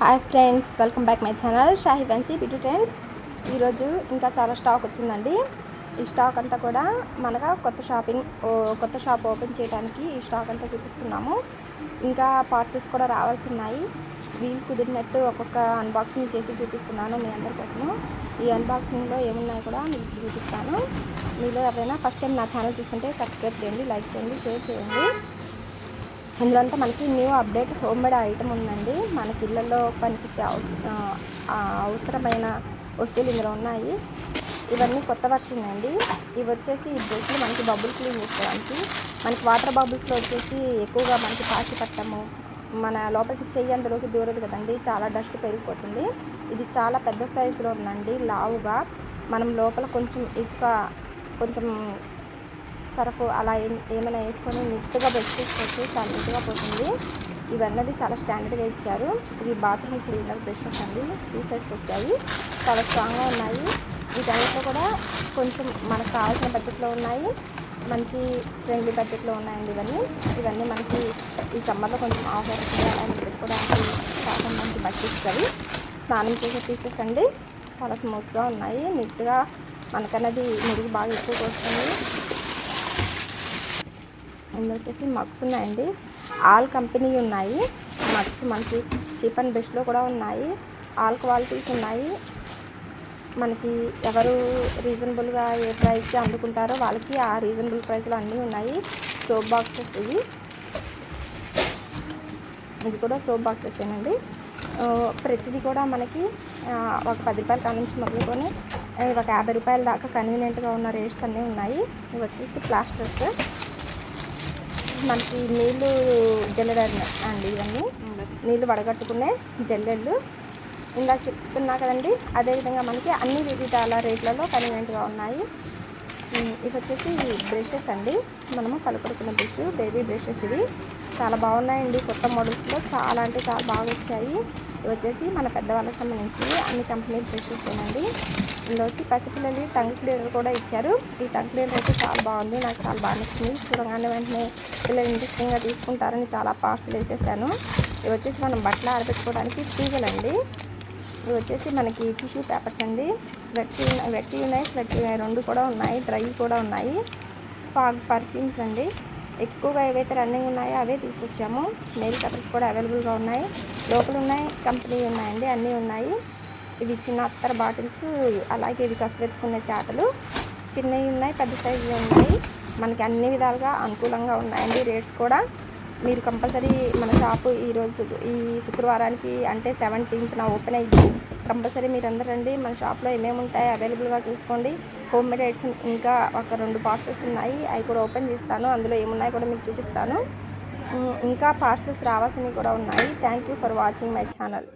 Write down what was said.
Hi friends welcome back my channel Shahi fancy బిటు trends ఈరోజు ఇంకా చాలా స్టాక్ వచ్చిందండి. ఈ స్టాక్ అంతా కూడా మనగా కొత్త షాపింగ్ కొత్త షాప్ ఓపెన్ చేయడానికి ఈ స్టాక్ అంతా చూపిస్తున్నాము. ఇంకా పార్సల్స్ కూడా రావాల్సి ఉన్నాయి వీలు కుదిరినట్టు ఒక్కొక్క అన్బాక్సింగ్ చేసి చూపిస్తున్నాను మీ అందరి కోసము. ఈ అన్బాక్సింగ్లో ఏమున్నాయి కూడా మీకు చూపిస్తాను. మీలో ఎవరైనా ఫస్ట్ టైం నా ఛానల్ చూస్తుంటే సబ్స్క్రైబ్ చేయండి లైక్ చేయండి షేర్ చేయండి. ఇందులో అంతా మనకి new update home made item ఉందండి. మనకి ఇళ్ళల్లో పనిపించే అవస- అవసరమైన వస్తువులు ఇందులో ఉన్నాయి. ఇవన్నీ కొత్త వర్షన్ అండి. ఇవి వచ్చేసి ఈ బ్రష్లు మనకి బబుల్ క్లీన్ చేసుకోవడానికి. మనకి వాటర్ బబుల్స్లో వచ్చేసి ఎక్కువగా మనకి పాచి పట్టము. మన లోపలికి చెయ్యి అందులోకి దూరదు కదండి. చాలా డస్ట్ పెరిగిపోతుంది. ఇది చాలా పెద్ద సైజులో ఉందండి. లావుగా. మనం లోపల కొంచెం ఇసుక కొంచెం సర్ఫ్ అలా ఏమైనా వేసుకొని నీట్గా బ్రష్ చేసుకోవచ్చు చాలా నీట్గా పోతుంది. ఇవన్నది చాలా స్టాండర్డ్గా ఇచ్చారు. ఇవి బాత్రూమ్ క్లీనర్ బ్రషెస్ అండి. టూ సెట్స్ వచ్చాయి. చాలా స్ట్రాంగ్గా ఉన్నాయి. వీటన్నిటిలో కూడా కొంచెం మనకు కావాల్సిన బడ్జెట్లో ఉన్నాయి. మంచి ఫ్రెండ్లీ బడ్జెట్లో ఉన్నాయండి ఇవన్నీ. ఇవన్నీ మనకి ఈ సమ్మర్లో కొంచెం ఆఫర్ అలాంటి పెట్టుకోవడానికి చాలా మంచి బడ్జెట్స్ అవి స్నానం చేసే పీసెస్ అండి చాలా స్మూత్గా ఉన్నాయి. నీట్గా మనకన్నది మురుగు బాగా ఎక్కువగా వస్తుంది ఇందులో వచ్చేసి మగ్స్ ఉన్నాయండి. ఆల్ కంపెనీ ఉన్నాయి. మగ్స్ మనకి చీప్ అండ్ బెస్ట్లో కూడా ఉన్నాయి. ఆల్ క్వాలిటీస్ ఉన్నాయి. మనకి ఎవరు రీజనబుల్గా ఏ ప్రైస్కి అందుకుంటారో వాళ్ళకి ఆ రీజనబుల్ ప్రైస్లో అన్నీ ఉన్నాయి. సోప్ బాక్సెస్ ఇవి. ఇవి కూడా సోప్ బాక్సెసేనండి ప్రతిదీ కూడా మనకి ఒక పది రూపాయల కాడ నుంచి మొదలుకొని ఒక యాభై రూపాయల దాకా కన్వీనియంట్గా ఉన్న రేట్స్ అన్నీ ఉన్నాయి. ఇవి వచ్చేసి ప్లాస్టర్స్ మనకి నీళ్ళు జల్లెడ అండి ఇవన్నీ. నీళ్ళు వడగట్టుకునే జల్లెళ్ళు. ఇందాక చెప్తున్నా కదండి అదేవిధంగా మనకి అన్ని వివిధాల రేట్లలో కన్వీనియంట్గా ఉన్నాయి. ఇవి వచ్చేసి బ్రషెస్ అండి. మనము పలుకొడుకున్న బ్రష్ బేబీ బ్రషెస్ ఇవి. చాలా బాగున్నాయండి కొత్త మోడల్స్లో. చాలా అంటే చాలా బాగా వచ్చాయి. ఇవి వచ్చేసి మన పెద్దవాళ్ళకి సంబంధించినవి. అన్ని కంపెనీ బ్రషెస్ ఏనండి ఇందులో వచ్చి పసిపిల్లలు టంగ్ క్లీనర్ కూడా ఇచ్చారు. ఈ టంగ్ క్లీనర్ అయితే చాలా బాగుంది. నాకు చాలా బాగా నచ్చింది. చూడగానే వెంటనే పిల్లలు ఇంట్రెస్టింగ్గా తీసుకుంటారని చాలా పార్సల్ వేసేసాను. ఇవి వచ్చేసి మనం బట్టలు ఆరబెట్టుకోవడానికి తీగలండి. ఇవి వచ్చేసి మనకి టిష్యూ పేపర్స్ అండి. స్వెట్ వెట్టి ఉన్నాయి స్వెట్ ఉన్నాయి. రెండు కూడా ఉన్నాయి డ్రై కూడా ఉన్నాయి. ఫాగ్ పర్ఫ్యూమ్స్ అండి. ఎక్కువగా ఏవైతే రన్నింగ్ ఉన్నాయో అవే తీసుకొచ్చాము. నెయిల్ కటర్స్ కూడా అవైలబుల్గా ఉన్నాయి. లోపల ఉన్నాయి కంపెనీ ఉన్నాయండి అన్నీ ఉన్నాయి. ఇవి చిన్న అత్తర బాటిల్స్ అలాగే ఇవి కసువెత్తుకునే చాటలు. చిన్నవి ఉన్నాయి పెద్ద సైజు ఉన్నాయి. మనకి అన్ని విధాలుగా అనుకూలంగా ఉన్నాయండి రేట్స్ కూడా. మీరు కంపల్సరీ మన షాపు ఈరోజు ఈ శుక్రవారానికి అంటే సెవెంటీన్త్ నా ఓపెన్ అయ్యింది కంపల్సరీ మీరు అందరూ రండి మన షాప్లో ఏమేమి ఉంటాయి అవైలబుల్గా చూసుకోండి. హోమ్ మేడ్ ఐటమ్స్ ఇంకా ఒక రెండు బాక్సెస్ ఉన్నాయి అవి కూడా ఓపెన్ చేస్తాను. అందులో ఏమున్నాయి కూడా మీకు చూపిస్తాను. ఇంకా పార్సెల్స్ రావాల్సినవి కూడా ఉన్నాయి. Thank you for watching my channel